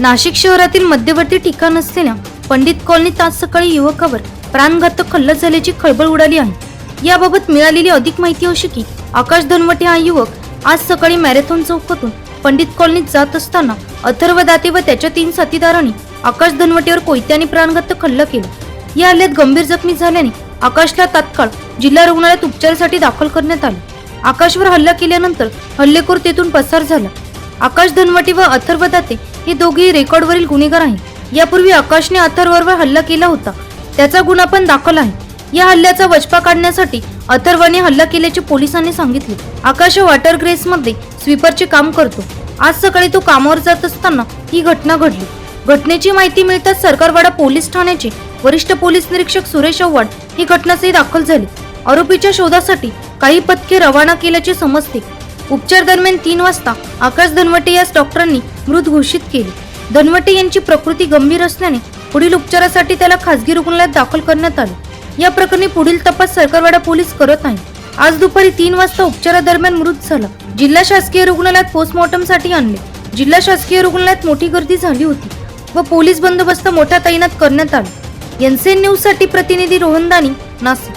नाशिक शहरातील मध्यवर्ती ठिकाण असलेल्या पंडित कॉलनीत आज सकाळी युवकावर प्राणघातक हल्ला झाल्याची खळबळ उडाली आहे. याबाबत मिळालेली अधिक माहिती अशी की आकाश धनवटे हा युवक आज सकाळी मॅरेथॉन चौकातून पंडित कॉलनीत जात असताना अथर्व दाते व त्याच्या तीन साथीदारांनी आकाश धनवटेवर कोयत्याने प्राणघातक हल्ला केला. या हल्ल्यात गंभीर जखमी झाल्याने आकाशला तात्काळ जिल्हा रुग्णालयात उपचारासाठी दाखल करण्यात आले. आकाशवर हल्ला केल्यानंतर हल्लेखोर तेथून पसार झाला. आकाश धनवटी व अथर्व दाते हे दोघेही रेकॉर्डवरील गुन्हेगार आहेत. यापूर्वी आकाशने अथर्ववर हल्ला केला होता. त्याचा गुन्हा पण दाखल आहे. या हल्ल्याचा वचपा काढण्यासाठी अथर्वने हल्ला केल्याचे पोलिसांनी सांगितले. आकाश वॉटर ग्रेस मध्ये स्वीपरचे काम करतो. आज सकाळी तो कामावर जात असताना ही घटना घडली. घटनेची माहिती मिळताच सरकारवाडा पोलीस ठाण्याचे वरिष्ठ पोलीस निरीक्षक सुरेश आव्हाड ही घटनास्थळी दाखल झाले. आरोपीच्या शोधासाठी काही पथके रवाना केल्याचे समजते. उपचार दरम्यान तीन वाजता आकाश धनवटे यास डॉक्टरांनी मृत घोषित केले. धनवटे यांची प्रकृती गंभीर असल्याने पुढील उपचारासाठी त्याला खासगी रुग्णालयात दाखल करण्यात आले. या प्रकरणी पुढील तपास सरकारवाडा पोलीस करत आहे आज दुपारी तीन वाजता उपचारादरम्यान मृत झाला. जिल्हा शासकीय रुग्णालयात पोस्टमॉर्टमसाठी आणले. जिल्हा शासकीय रुग्णालयात मोठी गर्दी झाली होती व पोलीस बंदोबस्त मोठा तैनात करण्यात आला. एनसीएन न्यूजसाठी प्रतिनिधी रोहन दानी नाशिक.